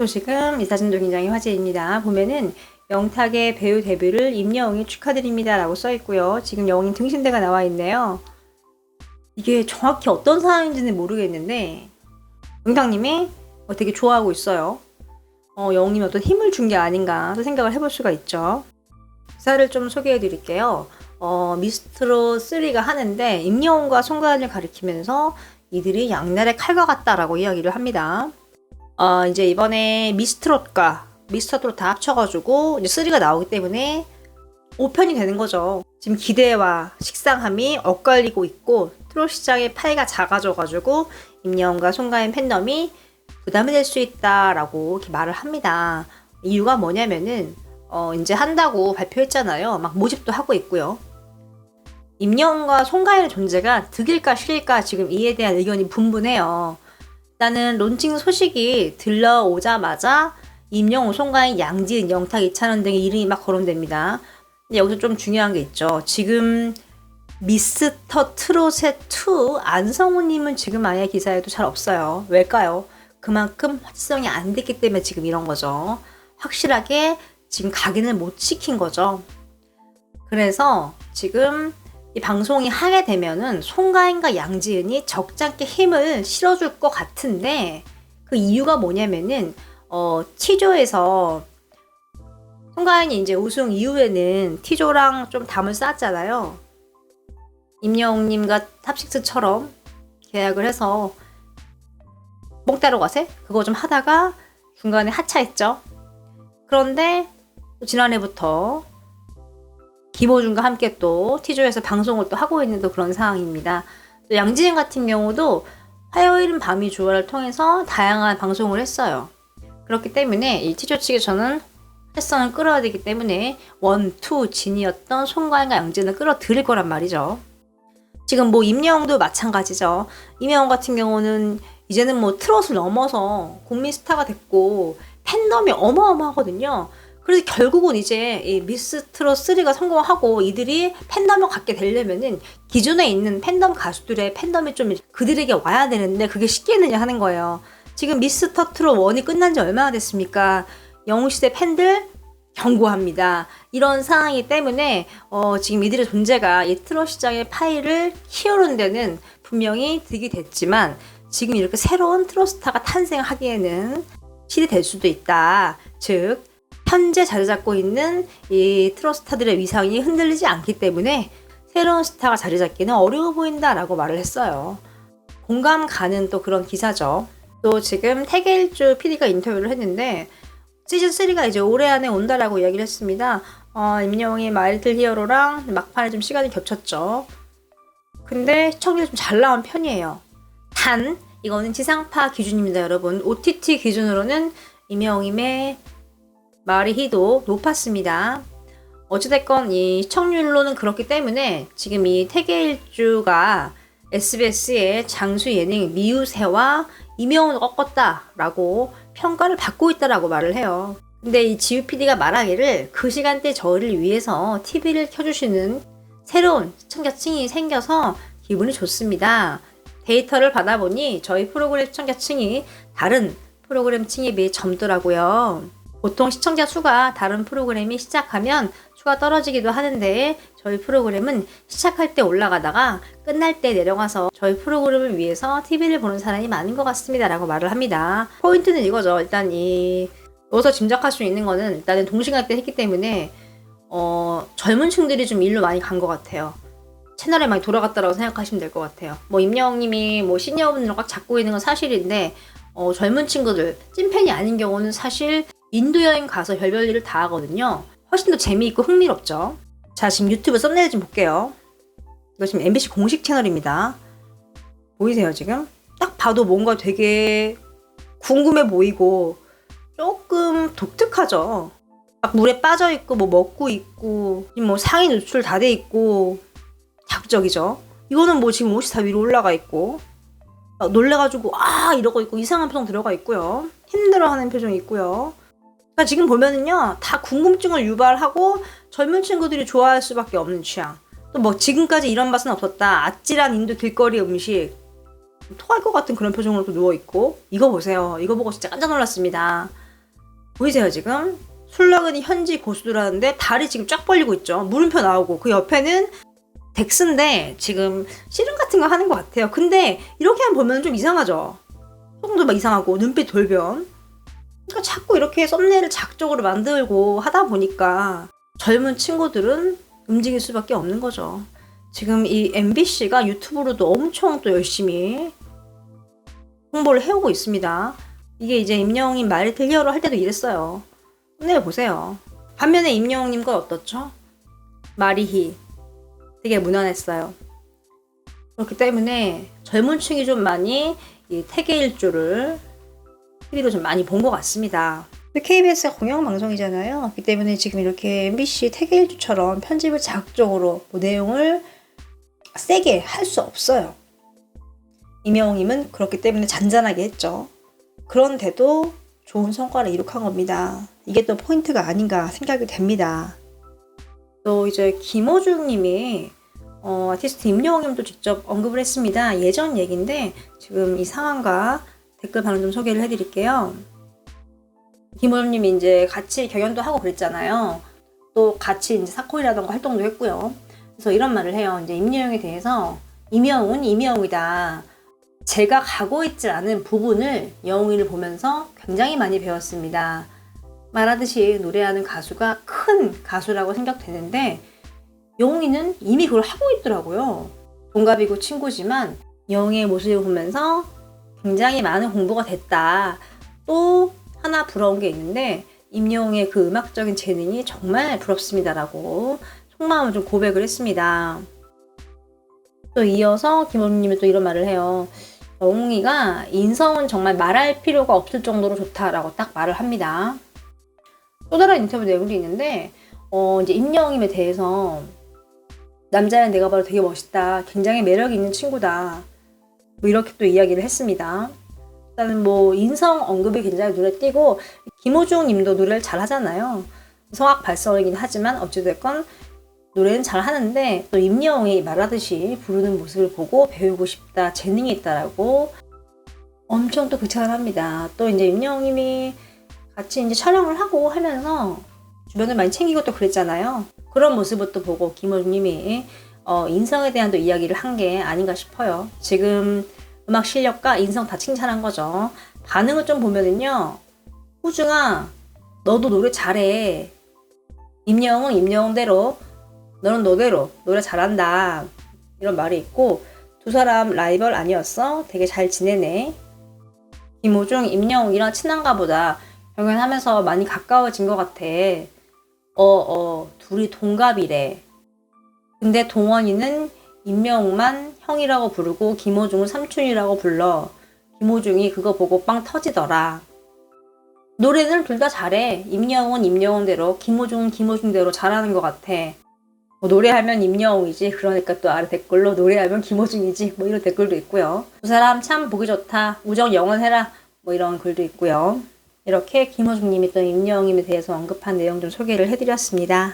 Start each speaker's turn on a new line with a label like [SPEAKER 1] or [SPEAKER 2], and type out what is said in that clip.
[SPEAKER 1] 또 지금 이 사진도 굉장히 화제입니다. 보면은 영탁의 배우 데뷔를 임영웅이 축하드립니다 라고 써 있고요. 지금 영웅 등신대가 나와 있네요. 이게 정확히 어떤 상황인지는 모르겠는데 영탁님이 어, 되게 좋아하고 있어요. 어, 영웅님이 어떤 힘을 준 게 아닌가 또 생각을 해볼 수가 있죠. 기사를 좀 소개해 드릴게요. 어, 미스트로 3가 하는데 임영웅과 송가인을 가리키면서 이들이 양날의 칼과 같다라고 이야기를 합니다. 어, 이제 이번에 미스트롯과 미스터트롯 다 합쳐가지고 이제 3가 나오기 때문에 5편이 되는 거죠. 지금 기대와 식상함이 엇갈리고 있고 트롯 시장의 파이가 작아져가지고 임영웅과 송가인 팬덤이 부담이 될 수 있다라고 이렇게 말을 합니다. 이유가 뭐냐면은 어, 이제 한다고 발표했잖아요. 막 모집도 하고 있고요. 임영웅과 송가인의 존재가 득일까 실일까 지금 이에 대한 의견이 분분해요. 일단은 론칭 소식이 들려오자마자 임영웅, 송가인, 양지은, 영탁, 이찬원 등의 이름이 막 거론됩니다. 근데 여기서 좀 중요한 게 있죠. 지금 미스터 트롯의 2 안성우님은 지금 아예 기사에도 잘 없어요. 왜일까요? 그만큼 확실성이 안 됐기 때문에 지금 이런 거죠. 확실하게 지금 각인을 못 시킨 거죠. 그래서 지금 이 방송이 하게 되면은 송가인과 양지은이 적잖게 힘을 실어줄 것 같은데 그 이유가 뭐냐면은 어 티조에서 송가인이 이제 우승 이후에는 티조랑 좀 담을 쌓았잖아요. 임영웅님과 탑식스처럼 계약을 해서 뽕 따러 가세 그거 좀 하다가 중간에 하차했죠. 그런데 또 지난해부터 김호준과 함께 또 티조에서 방송을 또 하고 있는 또 그런 상황입니다. 또 양지은 같은 경우도 화요일은 밤이 조화를 통해서 다양한 방송을 했어요. 그렇기 때문에 이 티조 측에서는 활성을 끌어야 되기 때문에 원, 투 진이었던 송가인과 양지은을 끌어들일 거란 말이죠. 지금 뭐 임영웅도 마찬가지죠. 임영웅 같은 경우는 이제는 뭐 트롯을 넘어서 국민 스타가 됐고 팬덤이 어마어마하거든요. 그래서 결국은 이제 이 미스 트롯 3가 성공하고 이들이 팬덤을 갖게 되려면은 기존에 있는 팬덤 가수들의 팬덤이 좀 그들에게 와야 되는데 그게 쉽겠느냐 하는 거예요. 지금 미스터 트롯 1이 끝난 지 얼마나 됐습니까? 영웅시대 팬들 경고합니다. 이런 상황이기 때문에 어, 지금 이들의 존재가 이 트롯 시장의 파이를 키우는 데는 분명히 득이 됐지만 지금 이렇게 새로운 트롯 스타가 탄생하기에는 실이 될 수도 있다. 즉 현재 자리 잡고 있는 이 트롯 스타들의 위상이 흔들리지 않기 때문에 새로운 스타가 자리 잡기는 어려워 보인다라고 말을 했어요. 공감 가는 또 그런 기사죠. 또 지금 태계일주 PD가 인터뷰를 했는데 시즌 3가 이제 올해 안에 온다라고 이야기를 했습니다. 어, 임영웅이 마일드 히어로랑 막판에 좀 시간이 겹쳤죠. 근데 시청률이 좀 잘 나온 편이에요. 단 이거는 지상파 기준입니다, 여러분. OTT 기준으로는 임영웅의 마리히도 높았습니다. 어찌됐건 이 시청률로는 그렇기 때문에 지금 이 태계일주가 SBS의 장수 예능 미우새와 이명훈을 꺾었다라고 평가를 받고 있다라고 말을 해요. 근데 이 지우 PD가 말하기를 그 시간대 저를 위해서 TV를 켜주시는 새로운 시청자층이 생겨서 기분이 좋습니다. 데이터를 받아보니 저희 프로그램 시청자층이 다른 프로그램층에 비해 젊더라고요. 보통 시청자 수가 다른 프로그램이 시작하면 수가 떨어지기도 하는데 저희 프로그램은 시작할 때 올라가다가 끝날 때 내려가서 저희 프로그램을 위해서 TV를 보는 사람이 많은 것 같습니다. 라고 말을 합니다. 포인트는 이거죠. 일단 이, 여기서 짐작할 수 있는 거는 일단은 동시간대 했기 때문에 어, 젊은 층들이 좀 일로 많이 간 것 같아요. 채널에 많이 돌아갔다라고 생각하시면 될 것 같아요. 뭐 임영웅님이 뭐 시니어분들을 꽉 잡고 있는 건 사실인데 어, 젊은 친구들 찐팬이 아닌 경우는 사실 인도 여행 가서 별별 일을 다 하거든요. 훨씬 더 재미있고 흥미롭죠. 자, 지금 유튜브 썸네일 좀 볼게요. 이거 지금 MBC 공식 채널입니다. 보이세요, 지금? 딱 봐도 뭔가 되게 궁금해 보이고 조금 독특하죠. 막 물에 빠져 있고 뭐 먹고 있고 뭐 상의 노출 다 돼 있고 자극적이죠. 이거는 뭐 지금 옷이 다 위로 올라가 있고 놀래가지고 아 이러고 있고 이상한 표정 들어가 있고요. 힘들어하는 표정이 있고요. 그러니까 지금 보면은요 다 궁금증을 유발하고 젊은 친구들이 좋아할 수밖에 없는 취향. 또 뭐 지금까지 이런 맛은 없었다. 아찔한 인도 길거리 음식. 토할 것 같은 그런 표정으로 또 누워 있고 이거 보세요. 이거 보고 진짜 깜짝 놀랐습니다. 보이세요 지금? 술라근이 현지 고수들하는데 다리 지금 쫙 벌리고 있죠. 물음표 나오고 그 옆에는 덱스인데 지금 씨름 같은 거 하는 것 같아요. 근데 이렇게만 보면 좀 이상하죠. 조금 더 이상하고 눈빛 돌변. 그러니까 자꾸 이렇게 썸네일을 작적으로 만들고 하다 보니까 젊은 친구들은 움직일 수밖에 없는 거죠. 지금 이 MBC가 유튜브로도 엄청 또 열심히 홍보를 해오고 있습니다. 이게 이제 임영웅님 말이 들려로 할 때도 이랬어요. 썸네일 보세요. 반면에 임영웅님 건 어떻죠? 마리히 되게 무난했어요. 그렇기 때문에 젊은 층이 좀 많이 이 태계 일조를 TV로 좀 많이 본 것 같습니다. KBS가 공영방송이잖아요. 그렇기 때문에 지금 이렇게 MBC 태계 일주처럼 편집을 자극적으로 뭐 내용을 세게 할 수 없어요. 임영웅님은 그렇기 때문에 잔잔하게 했죠. 그런데도 좋은 성과를 이룩한 겁니다. 이게 또 포인트가 아닌가 생각이 됩니다. 또 이제 김호중님이 어, 아티스트 임영웅님도 직접 언급을 했습니다. 예전 얘기인데 지금 이 상황과 댓글 방금 좀 소개를 해드릴게요. 김호중님이 이제 같이 경연도 하고 그랬잖아요. 또 같이 이제 사콜이라던가 활동도 했고요. 그래서 이런 말을 해요. 이제 임영웅에 대해서 임영웅은 임영웅이다. 제가 가고 있지 않은 부분을 영웅이를 보면서 굉장히 많이 배웠습니다. 말하듯이 노래하는 가수가 큰 가수라고 생각되는데 영웅이는 이미 그걸 하고 있더라고요. 동갑이고 친구지만 영웅의 모습을 보면서 굉장히 많은 공부가 됐다. 또 하나 부러운 게 있는데 임영웅의 그 음악적인 재능이 정말 부럽습니다라고 속마음을 좀 고백을 했습니다. 또 이어서 김원님이 또 이런 말을 해요. 영웅이가 인성은 정말 말할 필요가 없을 정도로 좋다라고 딱 말을 합니다. 또 다른 인터뷰 내용도 있는데 어, 이제 임영웅에 대해서 남자는 내가 봐도 되게 멋있다. 굉장히 매력 있는 친구다. 뭐 이렇게 또 이야기를 했습니다. 일단은 뭐 인성 언급이 굉장히 눈에 띄고 김호중 님도 노래를 잘 하잖아요. 성악 발성이긴 하지만 어찌됐건 노래는 잘 하는데 또 임영웅이 말하듯이 부르는 모습을 보고 배우고 싶다, 재능이 있다라고 엄청 또 극찬을 합니다. 또 이제 임영웅님이 같이 이제 촬영을 하고 하면서 주변을 많이 챙기고 또 그랬잖아요. 그런 모습을 또 보고 김호중님이 어, 인성에 대한 또 이야기를 한 게 아닌가 싶어요. 지금 음악 실력과 인성 다 칭찬한 거죠. 반응을 좀 보면은요, 호중아, 너도 노래 잘해. 임영웅은 임영웅대로, 너는 너대로 노래 잘한다. 이런 말이 있고, 두 사람 라이벌 아니었어? 되게 잘 지내네. 김호중, 임영웅이랑 친한가 보다. 경연하면서 많이 가까워진 것 같아. 어, 어, 둘이 동갑이래. 근데 동원이는 임명웅만 형이라고 부르고 김호중은 삼촌이라고 불러. 김호중이 그거 보고 빵 터지더라. 노래는 둘 다 잘해. 임영웅은 임영웅대로, 김호중은 김호중대로 잘하는 것 같아. 뭐 노래하면 임영웅이지. 그러니까 또 아래 댓글로 노래하면 김호중이지. 뭐 이런 댓글도 있고요. 두 사람 참 보기 좋다. 우정 영원해라. 뭐 이런 글도 있고요. 이렇게 김호중님이 또 임영웅님에 대해서 언급한 내용 좀 소개를 해드렸습니다.